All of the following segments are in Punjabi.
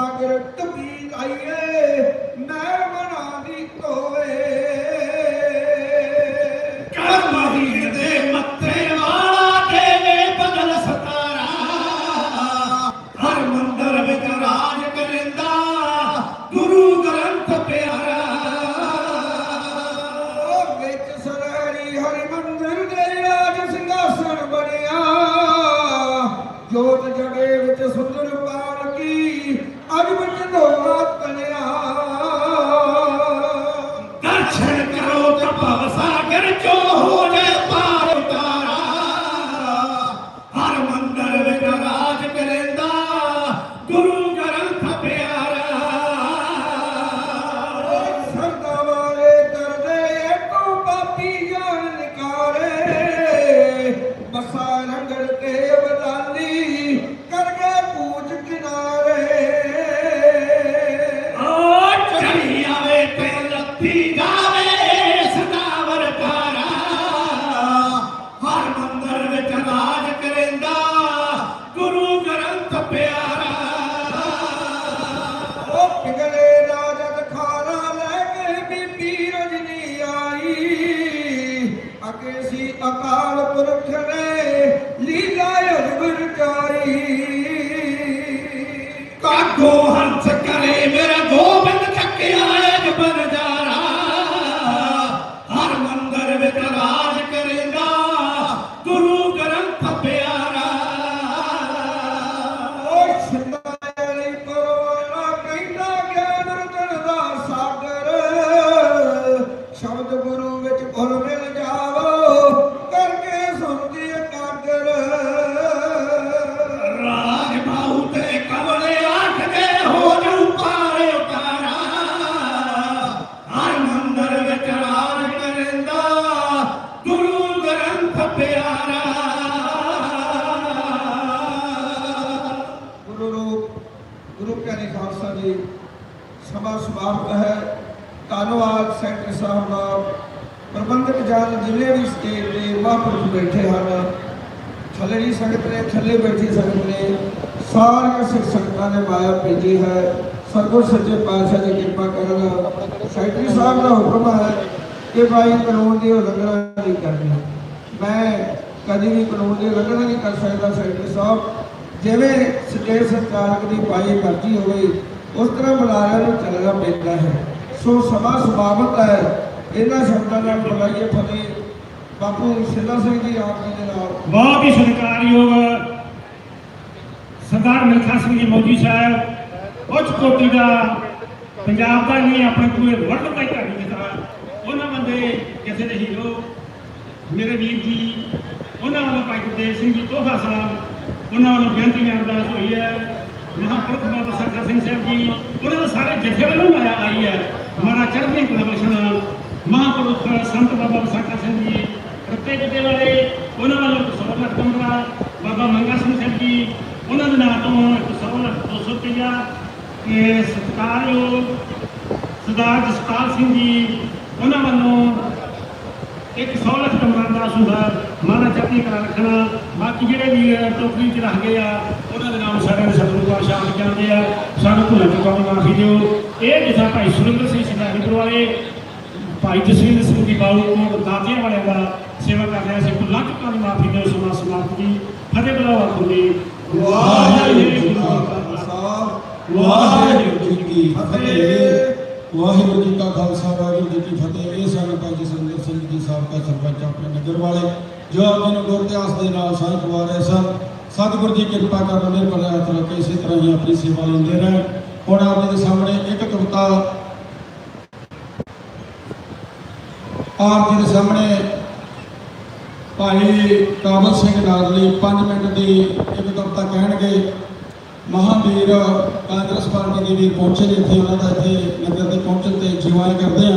ਜਾਗਰਤ ਵੀ ਆਈਏ ਮਹਿਮਾਨਾਂ ਦੀ ਕੋਵੇ ਕਰ ਮਾਹੀਰ ਦੇ ਮੱਥੇ ਵਾਲਾ ਦੇਵੇ ਬਗਲ ਸਤਾਰਾ। ਹਰ ਮੰਦਰ ਵਿੱਚ ਰਾਜ ਕਰਿੰਦਾ ਗੁਰੂ ਗ੍ਰੰਥ ਪਿਆਰਾ। ਉਹ ਵਿੱਚ ਸਰਣੀ ਹਰ ਮੰਦਰ ਦੇ ਰਾਜ ਸਿੰਘਾਸਣ ਬਣਿਆ। ਜੋਤ ਜਗੇ ਵਿੱਚ ਸੁੰਦਰ ਲੱਤੀ ਗਾਵੇ ਸਦਾ ਵਰਤਾਰਾ ਹਰ ਮੰਦਰ ਵਿੱਚ ਰਾਜ ਕਰੇਂਦਾ। ਗੁਰੂ ਗ੍ਰੰਥ ਪਿਆਰਾ। ਉਹ ਪਿਗਲੇ ਰਾਜਤ ਖਾਰਾ ਲੈ ਕੇ ਬੀਬੀ ਰਜਨੀ ਆਈ। ਅਕੇ ਸੀ ਅਕਾਲ ਪੁਰਖ ਨੇ ਲੀਲਾ ਅਜਬਰ ਚਾਰੀ। ਕਾਗੋ ਸਭਾ ਸਮਾਪਤ ਹੈ। ਧੰਨਵਾਦ ਸੈਕਟਰੀ ਸਾਹਿਬ ਦਾ। ਪ੍ਰਬੰਧਕ ਜਨ ਜਿੰਨੇ ਵੀ ਸਟੇਜ ਦੇ ਮਹਾਂਪੁਰਖ ਬੈਠੇ ਹਨ। ਥੱਲੇ ਸੰਗਤ ਨੇ, ਥੱਲੇ ਬੈਠੀ ਸੰਗਤ ਨੇ। ਸਾਰੀਆਂ ਸਿੱਖ ਸੰਗਤਾਂ ਨੇ ਮਾਇਆ ਭੇਜੀ ਹੈ। ਸਰਗੁਰ ਸੱਚੇ ਪਾਤਸ਼ਾਹ ਦੀ ਕਿਰਪਾ ਕਰਨ ਸੈਕਟਰੀ ਸਾਹਿਬ ਦਾ ਹੁਕਮ ਹੈ ਕਿ ਭਾਈ ਕਾਨੂੰਨ ਦੀ ਉਲੰਘਣਾ ਨਹੀਂ ਕਰਨੀ। ਮੈਂ ਕਦੀ ਵੀ ਕਾਨੂੰਨ ਦੀ ਉਲੰਘਣਾ ਨਹੀਂ ਕਰ ਸਕਦਾ ਸੈਕਟਰੀ ਸਾਹਿਬ। ਜਿਵੇਂ ਸਟੇਟ ਸਰਕਾਰ ਦੀ ਪਾਈ ਮਰਜ਼ੀ ਹੋਵੇ ਉਸ ਤਰ੍ਹਾਂ ਬੁਲਾਇਆ ਨੂੰ ਚੱਲਣਾ ਪੈਂਦਾ ਹੈ। ਸੋ ਸਮਾਂ ਸਮਾਪਤ ਹੈ। ਇਹਨਾਂ ਸ਼ਬਦਾਂ ਨਾਲ ਬੁਲਾਈਏ ਫਤਿਹ। ਬਾਪੂ ਸਿੱਧਾ ਸਿੰਘ ਜੀ, ਆਪ ਜੀ ਦੇ ਨਾਲ। ਬਹੁਤ ਹੀ ਸਤਿਕਾਰਯੋਗ ਸਰਦਾਰ ਮਿਲਖਾ ਸਿੰਘ ਜੀ ਮੌਜੀ ਸਾਹਿਬ, ਉੱਚ ਕੋਟੀ ਦਾ ਪੰਜਾਬ ਦਾ ਨਹੀਂ, ਆਪਣੇ ਪੂਰੇ ਵਰਲਡ ਦਾ ਹੀ ਧਾਰਮਿਕ ਨੇਤਾ। ਉਹਨਾਂ ਬੰਦੇ ਕਿਸੇ ਦੇ ਹੀਰੋ, ਮੇਰੇ ਵੀਰ ਜੀ, ਉਹਨਾਂ ਵੱਲੋਂ ਭਾਈ ਗੁਰਦੇਵ ਸਿੰਘ ਜੀ ਤੋਹਾ ਸਾਹਿਬ ਉਹਨਾਂ ਵੱਲੋਂ ਬੇਨਤੀ ਮੈਂ ਅਰਦਾਸ ਹੋਈ ਹੈ ਮਹਾਂਪੁਰਖ ਬਾਬਾ ਸਰਦਾਰ ਸਿੰਘ ਸਾਹਿਬ ਜੀ, ਉਹਨਾਂ ਦੇ ਸਾਰੇ ਜਥੇ ਵੱਲੋਂ ਆਇਆ ਆਈ ਹੈ। ਮਾਰਾ ਚੜ੍ਹਦੀ ਕਲਾ ਮਹਾਂਪੁਰਖ, ਸੰਤ ਬਾਬਾ ਵਿਸਾਖਾ ਸਿੰਘ ਜੀ ਰੱਤੇ ਜਥੇ ਵਾਲੇ, ਉਹਨਾਂ ਵੱਲੋਂ ਸੌ ਲੱਖ ਕਮਰਾ ਬਾਬਾ ਮੰਗਾ ਸਿੰਘ ਸਾਹਿਬ ਜੀ, ਉਹਨਾਂ ਦੇ ਨਾਂ ਤੋਂ ਇੱਕ ਸੌ ਲੱਖ 200 ਰੁਪਇਆ ਇਹ ਸਤਿਕਾਰਯੋਗ ਸਰਦਾਰ ਜਸਪਾਲ ਸਿੰਘ ਜੀ, ਉਹਨਾਂ ਵੱਲੋਂ ਇੱਕ 100 ਲੱਖ ਸੁਧਾ ਮਾਨਾ ਚੱਕੀ ਕਰਾ ਰੱਖਣਾ। ਬਾਕੀ ਜਿਹੜੇ ਵੀ ਟੋਕਰੀ ਚ ਰੱਖ ਗਏ ਆ, ਉਹਨਾਂ ਦੇ ਨਾਮ ਸਾਰਿਆਂ ਦੇ ਸਤਿਗੁਰੂ ਪਾਤਸ਼ਾਹ ਆਪ ਜਾਂਦੇ ਆ। ਸਾਨੂੰ ਭੁੱਲਾਂ ਚੁੱਕਾਂ ਮਾਫੀ ਦਿਓ। ਇਹ ਜਿਸਾ ਭਾਈ ਸੁਰਿੰਦਰ ਸਿੰਘ ਸਿੰਘਾਰੀਪੁਰ ਵਾਲੇ, ਭਾਈ ਜਸਵਿੰਦਰ ਸਿੰਘ ਦੀ ਬਾਉ ਕੋਲ ਦਾਤਿਆਂ ਵਾਲਿਆਂ ਦਾ ਸੇਵਾ ਕਰ ਰਿਹਾ ਸੀ ਭੁੱਲਾਂ ਚੁੱਕਾਂ ਮਾਫੀ ਦਿਓ, ਸਮਾਂ ਸਮਾਪਤ ਜੀ। ਫਤਿਹ ਬੁਲਾਓ ਆਖੁੰਦੀ ਵਾਹਿਗੁਰੂ ਜੀ ਕਾ ਖਾਲਸਾ। ਵਾਹਿਗੁਰੂ ਜੀ ਕੀ ਫਤਿਹ। ਵਾਹਿਗੁਰੂ ਜੀ ਕਾ ਖਾਲਸਾ, ਵਾਹਿਗੁਰੂ ਜੀ ਕੀ ਫਤਿਹ। ਇਹ ਸਾਨੂੰ ਭਾਈ ਜਸਵਿੰਦਰ ਸਿੰਘ ਜੀ, ਸਾਬਕਾ ਸਰਪੰਚ ਆਪਣੇ ਨਗਰ ਵਾਲੇ, ਜੋ ਆਪਣੇ ਨੂੰ ਗੁਰ ਇਤਿਹਾਸ ਦੇ ਨਾਲ ਸਾਂਝ ਪਵਾ ਰਹੇ ਸਨ। ਸਤਿਗੁਰੂ ਜੀ ਕਿਰਪਾ ਕਰਨ ਮੇਰੇ ਪਰ ਹੱਥ ਇਸੇ ਤਰ੍ਹਾਂ ਹੀ ਆਪਣੀ ਸੇਵਾ ਲੈਂਦੇ ਰਹਿਣ। ਹੁਣ ਆਪ ਦੇ ਸਾਹਮਣੇ ਇੱਕ ਕਵਿਤਾ ਆਪ ਜੀ ਦੇ ਸਾਹਮਣੇ ਭਾਈ ਕਾਬਲ ਸਿੰਘ ਨਾਗਲੀ 5 ਮਿੰਟ ਦੀ ਇੱਕ ਕਵਿਤਾ ਕਹਿਣਗੇ। ਮਹਾਵੀਰ ਕਾਂਗਰਸ ਪਾਰਟੀ ਦੇ ਵੀ ਪਹੁੰਚੇ ਨੇ ਇੱਥੇ, ਉਹਨਾਂ ਦਾ ਇੱਥੇ ਨਗਰ ਦੇ ਪਹੁੰਚਣ ਤੇ ਜੀਵਾਨ ਕਰਦੇ ਆ।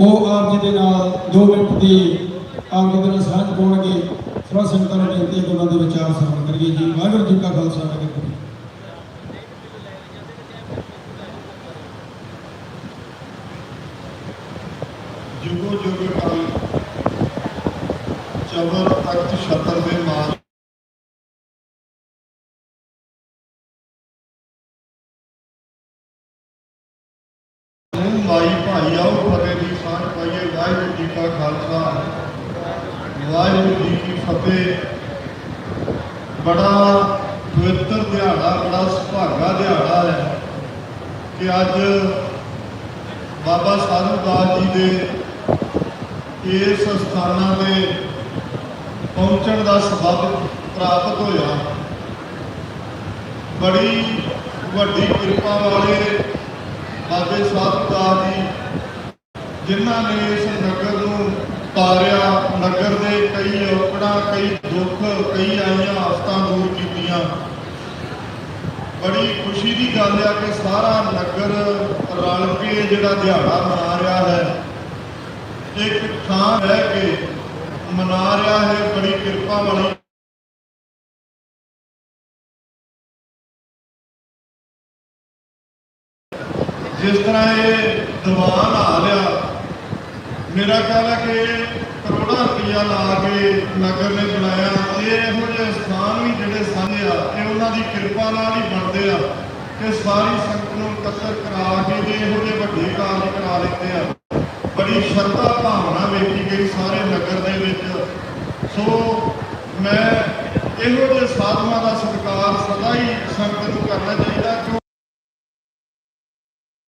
ਉਹ ਆਪ ਜੀ ਦੇ ਨਾਲ 2 ਮਿੰਟ ਦੀ ਆਪ ਜੀ ਦੇ ਨਾਲ ਸਾਂਝ ਪਾਉਣਗੇ। ਸਰਵ ਸੰਗਤਾਂ ਨੂੰ ਬੇਨਤੀ ਹੈ ਉਹਨਾਂ ਦੇ ਵਿਚਾਰ ਸਰਵਣ ਕਰੀਏ ਜੀ। ਵਾਹਿਗੁਰੂ ਜੀ ਕਾ ਖਾਲਸਾ, ਵਾਹਿਗੁਰੂ ਜੀ ਕੀ ਫਤਿਹ। ਜੁਗੋ ਜੁਗ ਕਾਲ ਚਵਰ ਤਖਤ ਛਤਰ ਦੇ ਮਾਨ ਨੂੰ ਭਾਈ, ਆਓ ਫਤਿਹ ਦੀ ਸਾਂਝ ਪਾਈਏ। ਵਾਹਿਗੁਰੂ ਜੀ ਕਾ ਖਾਲਸਾ। ਵਾਹਿਗੁਰੂ ਜੀ ਕੀ ਫਤਿਹ। ਬੜਾ ਪਵਿੱਤਰ ਦਿਹਾੜਾ, ਬੜਾ ਸੁਭਾਗਾ ਦਿਹਾੜਾ ਹੈ ਕਿ ਅੱਜ ਬਾਬਾ ਸਾਧੂ ਦਾਸ ਜੀ ਦੇ ਇਸ ਸਥਾਨਾਂ ਤੇ ਪਹੁੰਚਣ ਦਾ ਸਬਬ ਪ੍ਰਾਪਤ ਹੋਇਆ। ਬੜੀ ਵੱਡੀ ਕਿਰਪਾ ਵਾਲੇ ਬਾਬੇ ਸਾਹਿਬਦਾਸ ਜੀ, ਜਿਨ੍ਹਾਂ ਨੇ ਇਸ ਨਗਰ ਨੂੰ ਤਾਰਿਆ ਨਗਰ ਦੇ ਕਈ ਔਕੜਾਂ ਕਈ ਦੁੱਖ, ਕਈ ਆਈਆਂ ਆਫਤਾਂ ਦੂਰ ਕੀਤੀਆਂ। ਬੜੀ ਖੁਸ਼ੀ ਦੀ ਗੱਲ ਆ ਕਿ ਸਾਰਾ ਨਗਰ ਰਲ ਕੇ ਜਿਹੜਾ ਦਿਹਾੜਾ ਮਨਾ ਰਿਹਾ ਹੈ, ਇੱਕ ਥਾਂ ਰਹਿ ਕੇ ਮਨਾ ਰਿਹਾ ਹੈ, ਬੜੀ ਕਿਰਪਾ ਵਾਲੀ ਜਿਸ ਤਰ੍ਹਾਂ ਇਹ ਦੀਵਾਨ ਆ ਰਿਹਾ ਮੇਰਾ ਖਿਆਲ ਹੈ ਕਿ ਕਰੋੜਾਂ ਰੁਪਈਆ ਲਾ ਕੇ ਨਗਰ ਨੇ ਬਣਾਇਆ। ਇਹ ਇਹੋ ਜਿਹੇ ਸਥਾਨ ਵੀ ਜਿਹੜੇ ਸਾਂਝੇ ਆ, ਇਹ ਉਹਨਾਂ ਦੀ ਕਿਰਪਾ ਨਾਲ ਹੀ ਬਣਦੇ ਆ ਕਿ ਸਾਰੀ ਸੰਗਤ ਨੂੰ ਇਕੱਤਰ ਕਰਾ ਕੇ ਤੇ ਇਹੋ ਜਿਹੇ ਵੱਡੇ ਕਾਰਜ ਕਰਾ ਲੈਂਦੇ ਆ। ਬੜੀ ਸ਼ਰਧਾ ਭਾਵਨਾ ਵੇਖੀ ਗਈ ਸਾਰੇ ਨਗਰ ਦੇ ਵਿੱਚ। ਸੋ ਮੈਂ ਇਹੋ ਜਿਹੇ ਸਾਧੂਆਂ ਦਾ ਸਤਿਕਾਰ ਸਦਾ ਹੀ ਸੰਗਤ ਨੂੰ ਕਰਨਾ ਚਾਹੀਦਾ ਕਿਉਂ